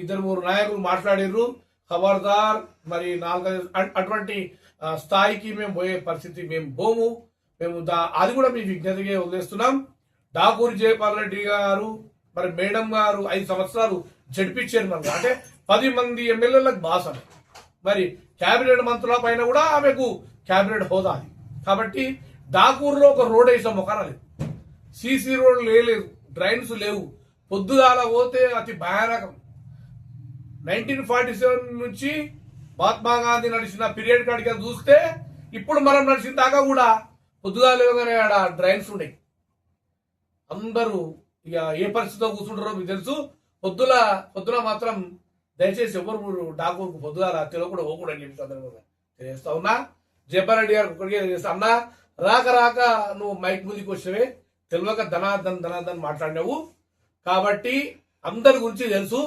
ఇద్దరు మూడు నాయకులు మాట్లాడిర్రు. ఖబర్దార్ మరి నాలుగైదు అటువంటి స్థాయికి మేము పోయే పరిస్థితి మేము పోము. మేము దా అది కూడా మీ విజ్ఞతగా వదిలేస్తున్నాం. డాకూరి జయపాల్ రెడ్డి గారు మరి మేడం గారు ఐదు సంవత్సరాలు జడ్పీ చైర్మన్ అంటే పది మంది ఎమ్మెల్యేలకు బాస్ మరి కేబినెట్ మంత్రుల పైన కూడా ఆమెకు కేబినెట్ హోదా అది. కాబట్టి డాకూరులో ఒక రోడ్ వేసాం ఒక సీసీ రోడ్లు లేదు డ్రైన్స్ లేవు. పొద్దుగాల పోతే అతి భయానకం. నైన్టీన్ ఫార్టీ సెవెన్ నుంచి మహాత్మా గాంధీ నడిచిన పీరియడ్ కాడికి చూస్తే ఇప్పుడు మనం నడిచిన దాకా కూడా పొద్దుగాల లేవగానే ఆడ డ్రైన్స్ ఉన్నాయి అందరూ ఇక ఏ పరిస్థితిలో కూర్చుంటారో మీకు తెలుసు. పొద్దుల పొద్దున మాత్రం దయచేసి ఎవరు డాకూరుకు పొద్దుగాల తెలియ కూడా పోకూడని చెప్పి సందర్భంగా తెలియజేస్తా ఉన్నా. జయపారెడ్డి గారు ఒకరికి తెలియజేస్తా అన్నా రాక రాక నువ్వు మైక్ ముందుకు వచ్చినవే తెలియక ధనార్దన్ ధనార్దన్ మాట్లాడినావు. కాబట్టి అందరి గురించి తెలుసు.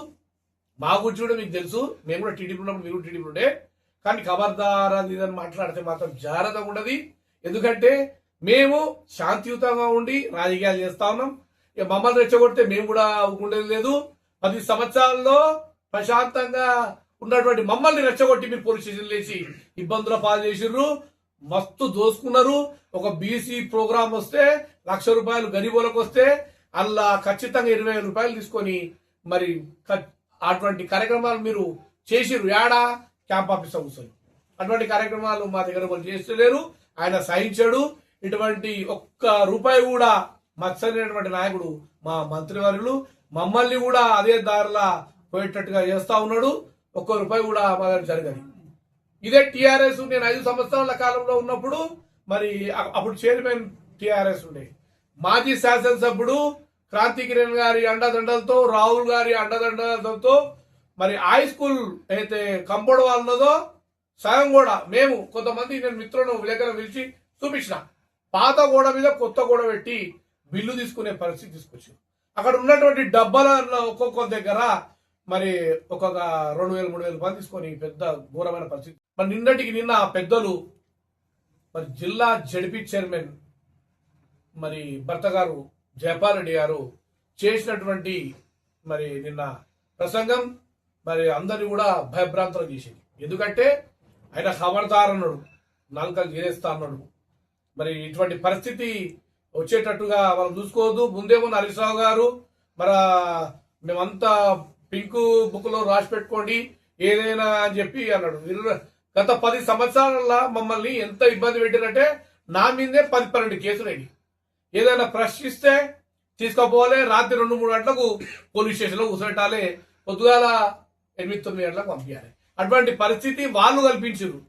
మా గురించి కూడా మీకు తెలుసు. మేము కూడా టీడీపీ ఉన్నప్పుడు మీరు టీడీపీ ఉండే. కానీ ఖబర్దార్ అది ఇదని మాట్లాడితే మాత్రం జాగ్రత్తగా ఉండదు. ఎందుకంటే మేము శాంతియుతంగా ఉండి రాజకీయాలు చేస్తా ఉన్నాం. ఇక మమ్మల్ని రెచ్చగొడితే మేము కూడా ఉండేది లేదు. పది సంవత్సరాల్లో ప్రశాంతంగా ఉన్నటువంటి మమ్మల్ని రెచ్చగొట్టి మీరు పోలీస్ స్టేషన్ లేచి ఇబ్బందుల పాలు చేసిర్రు. మస్తు దోసుకున్నారు. ఒక బీసీ ప్రోగ్రామ్ వస్తే లక్ష రూపాయలు గరీబులకు వస్తే అలా ఖచ్చితంగా ఇరవై రూపాయలు తీసుకొని మరి అటువంటి కార్యక్రమాలు మీరు చేసిర్రు. యాడా? క్యాంప్ ఆఫీస్ కూర్చొని. అటువంటి కార్యక్రమాలు మా దగ్గర వాళ్ళు చేస్తలేరు. ఆయన సహించాడు. ఇటువంటి ఒక్క రూపాయి కూడా మత్సరైనటువంటి నాయకుడు మా మంత్రివర్యులు మమ్మల్ని కూడా అదే దారిలా పోయేటట్టుగా చేస్తా ఉన్నాడు. ఒక్క రూపాయి కూడా మా దగ్గర జరగదు. ఇదే టిఆర్ఎస్ నేను ఐదు సంవత్సరాల కాలంలో ఉన్నప్పుడు మరి అప్పుడు చైర్మన్ టిఆర్ఎస్ ఉండే. మాజీ శాసనసభ్యుడు క్రాంతి కిరణ్ గారి అండదండలతో రాహుల్ గారి అండదండలతో మరి హై స్కూల్ అయితే కంపౌండ్ వాల్ ఉన్నదో సగం కూడా మేము కొంతమంది నేను మిత్రులను విలేకరులు పిలిచి చూపించిన. పాత గోడ మీద కొత్త గోడ పెట్టి బిల్లు తీసుకునే పరిస్థితి తీసుకొచ్చి అక్కడ ఉన్నటువంటి డబ్బాలలో ఒక్కొక్క దగ్గర మరి ఒక్కొక్క రెండు వేలు మూడు వేలు రూపాయలు తీసుకొని పెద్ద ఘోరమైన పరిస్థితి. మరి నిన్నటికి నిన్న పెద్దలు మరి జిల్లా జడిపి చైర్మన్ మరి భర్త గారు జయపాల్ రెడ్డి గారు చేసినటువంటి మరి నిన్న ప్రసంగం మరి అందరిని కూడా భయభ్రాంతులు చేసింది. ఎందుకంటే ఆయన ఖబర్దార్ అన్నాడు గీరేస్తా అన్నాడు. మరి ఇటువంటి పరిస్థితి వచ్చేటట్టుగా మనం చూసుకోవద్దు. ముందేమో హరీశ్రావు గారు మరి మేమంతా పింక్ బుక్లో రాసి పెట్టుకోండి ఏదైనా అని చెప్పి అన్నాడు. గత పది సంవత్సరాల మమ్మల్ని ఎంత ఇబ్బంది పెట్టారంటే నా మీదే పది పన్నెండు కేసులు అయినాయి. ఏదైనా ప్రశ్నిస్తే తీసుకోపోవాలి. రాత్రి రెండు మూడు గంటలకు పోలీస్ స్టేషన్లో కూర్చోబెట్టాలి. పొద్దుగాల ఎనిమిది తొమ్మిది గంటలకు పంపించాలి. అటువంటి పరిస్థితి వాళ్ళు కల్పించారు.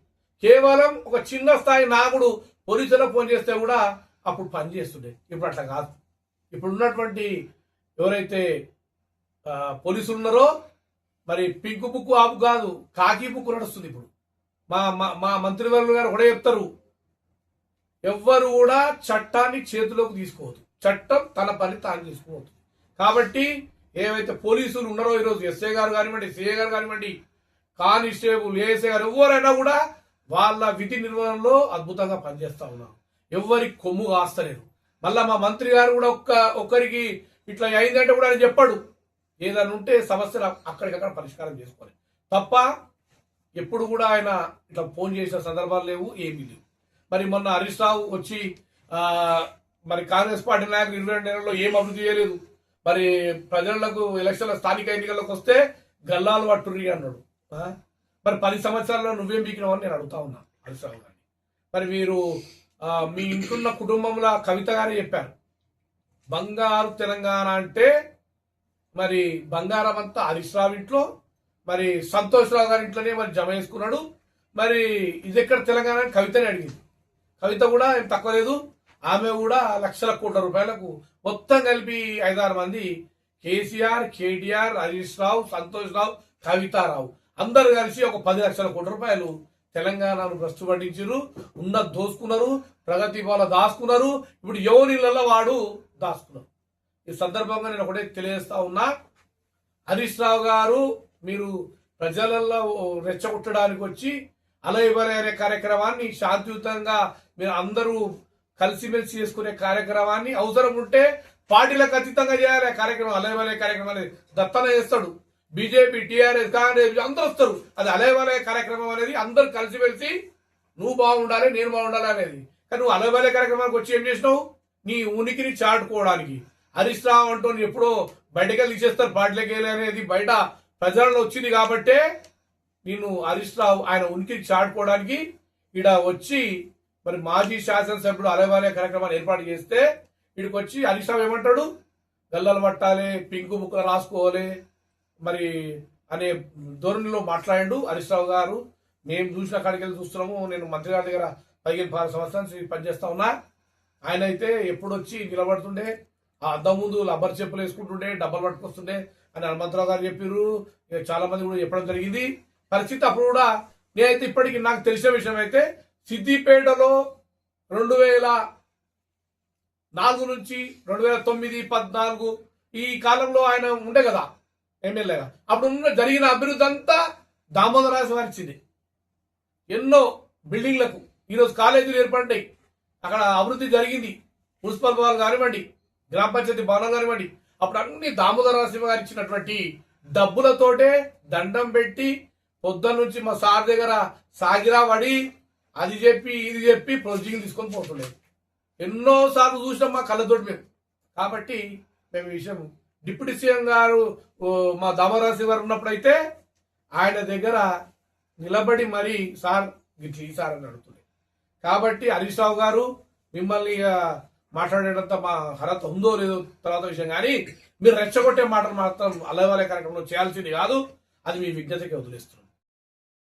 కేవలం ఒక చిన్న స్థాయి నాగుడు పోలీసులకు ఫోన్ చేస్తే కూడా అప్పుడు పని చేస్తుండే. ఇప్పుడు అట్లా కాదు. ఇప్పుడు ఉన్నటువంటి ఎవరైతే పోలీసులు ఉన్నారో మరి పింక్ బుక్ ఆపు కాదు కాకి బుక్ నడుస్తుంది ఇప్పుడు. మా మా- మా మంత్రివర్యులు గారు కూడా చెప్తారు. ఎవ్వరు కూడా చట్టాన్ని చేతిలోకి తీసుకోవద్దు. చట్టం తన పని తాను తీసుకోవద్దు కాబట్టి ఏవైతే పోలీసులు ఉన్నారో ఈరోజు ఎస్ఏ గారు కానివ్వండి సిఏ గారు కానివ్వండి కానిస్టేబుల్ ఏఎస్ఏ గారు ఎవరైనా కూడా వాళ్ళ విధి నిర్వహణలో అద్భుతంగా పనిచేస్తా ఉన్నారు. ఎవరి కొమ్ము కాస్తలేరు. మళ్ళా మా మంత్రి గారు కూడా ఒక్క ఒక్కరికి ఇట్లా అయిందంటే కూడా ఆయన చెప్పాడు. ఏదైనా ఉంటే సమస్యలు అక్కడికక్కడ పరిష్కారం చేసుకోవాలి. తప్ప ఎప్పుడు కూడా ఆయన ఇట్లా ఫోన్ చేసిన సందర్భాలు లేవు ఏమీ లేవు. మరి మొన్న హరీష్ రావు వచ్చి మరి కాంగ్రెస్ పార్టీ నాయకులు ఇరవై రెండు నెలల్లో ఏం అభివృద్ధి చేయలేదు. మరి ప్రజలకు ఎలక్షన్ల స్థానిక ఎన్నికలకు వస్తే గల్లాలు పట్టుర్రి అన్నాడు. మరి పది సంవత్సరాల్లో నువ్వేం బీకినావు అని నేను అడుగుతా ఉన్నాను హరీష్ రావు గారిని. మరి మీరు మీ ఇంటున్న కుటుంబంలో కవిత గారే చెప్పారు. బంగారు తెలంగాణ అంటే మరి బంగారం అంతా హరీష్ రావు ఇంట్లో మరి సంతోష్ రావు గారి ఇంట్లోనే మరి జమ చేసుకున్నాడు. మరి ఇది ఎక్కడ తెలంగాణ అని కవితని అడిగింది. కవిత కూడా ఏం తక్కువ లేదు. ఆమె కూడా లక్షల కోట్ల రూపాయలకు మొత్తం కలిపి ఐదారు మంది కేసీఆర్ కేటీఆర్ హరీష్ రావు సంతోష్ రావు కవితారావు అందరు కలిసి ఒక పది లక్షల కోట్ల రూపాయలు తెలంగాణను భ్రష్టు పట్టించారు ఉన్న దోసుకున్నారు ప్రగతి పాల దాచుకున్నారు ఇప్పుడు యోనిలలో వాడు దాచుకున్నారు ఈ సందర్భంగా నేను ఒకటే తెలియజేస్తా ఉన్నా. హరీష్ రావు గారు మీరు ప్రజలలో రెచ్చగొట్టడానికి వచ్చి అలా ఇవ్వాలి అనే కార్యక్రమాన్ని శాంతియుతంగా మీరు అందరూ కలిసిమెలిసి చేసుకునే కార్యక్రమాన్ని అవసరం ఉంటే పార్టీలకు అతీతంగా చేయాలి కార్యక్రమం అలా కార్యక్రమం అనేది దత్తన చేస్తాడు. బీజేపీ టీఆర్ఎస్ కాంగ్రెస్ అందరూ వస్తారు. అది అలేవలే కార్యక్రమం అనేది అందరు కలిసి వెలిసి నువ్వు బాగుండాలి నేను బాగుండాలి అనేది. కానీ నువ్వు అలయవలే కార్యక్రమానికి వచ్చి ఏం చేసినావు? నీ ఉనికిని చాటుకోవడానికి. హరీష్ రావు అంటూ నీ ఎప్పుడో బయటకెళ్ళి తీసేస్తారు పార్టీలకు వెళ్ళి అనేది బయట ప్రజలను వచ్చింది కాబట్టే నేను హరీష్ రావు ఆయన ఉనికిని చాటుకోవడానికి ఈడ వచ్చి మరి మాజీ శాసనసభ్యుడు అలవాలే కార్యక్రమాన్ని ఏర్పాటు చేస్తే ఇక్కడికి వచ్చి హరీష్ రావు ఏమంటాడు? గల్లలు పట్టాలి పింకు బుక్కలు రాసుకోవాలి మరి అనే ధోరణిలో మాట్లాడాడు హరీష్ రావు గారు. మేము చూసిన కాడికి వెళ్ళి చూస్తున్నాము. నేను మంత్రి గారి దగ్గర పదిహేను పది సంవత్సరాలు పనిచేస్తా ఉన్నా. ఆయన అయితే ఎప్పుడు వచ్చి నిలబడుతుండే ఆ అద్దం ముందు లబ్బర్ చెప్పులు వేసుకుంటుండే డబ్బలు పట్టుకొస్తుండే అని హనుమంతరావు గారు చెప్పారు చాలా మంది కూడా చెప్పడం జరిగింది. పరిస్థితి అప్పుడు కూడా నేనైతే ఇప్పటికి నాకు తెలిసిన విషయం అయితే సిద్దిపేటలో రెండు వేల నాలుగు నుంచి రెండు వేల తొమ్మిది పద్నాలుగు ఈ కాలంలో ఆయన ఉండే కదా ఎమ్మెల్యేగా అప్పుడు ఉన్న జరిగిన అభివృద్ధి అంతా దామోదరాజు వారిచ్చింది ఎన్నో బిల్డింగ్లకు ఈరోజు కాలేజీలు ఏర్పడ్డాయి. అక్కడ అభివృద్ధి జరిగింది. మున్సిపల్ భవనాలు కానివ్వండి గ్రామ పంచాయతీ భవనం కానివ్వండి అప్పుడు అన్ని దామోదర నరసింహ గారు ఇచ్చినటువంటి డబ్బులతోటే దండం పెట్టి పొద్దున్న నుంచి మా సార్ దగ్గర సాగిరా పడి అది చెప్పి ఇది చెప్పి ప్రొసీజింగ్ తీసుకొని పోతుండే. ఎన్నో సార్లు చూసినాం మా కళ్ళతోటి మేము. కాబట్టి మేము ఈ విషయం డిప్యూటీ సీఎం గారు మా దామరాశి వారు ఉన్నప్పుడైతే ఆయన దగ్గర నిలబడి మరి సార్ గిట్ల ఈ సార్ అని అడుగుతుండే. కాబట్టి హరీష్ రావు గారు మిమ్మల్ని ఇక మాట్లాడేటంత మా అర్హత ఉందో లేదో తర్వాత విషయం. కానీ మీరు రెచ్చగొట్టే మాటలు మాత్రం అలవాలే కార్యక్రమంలో చేయాల్సింది కాదు. అది మీ విజ్ఞతకి వదిలేస్తున్నాం.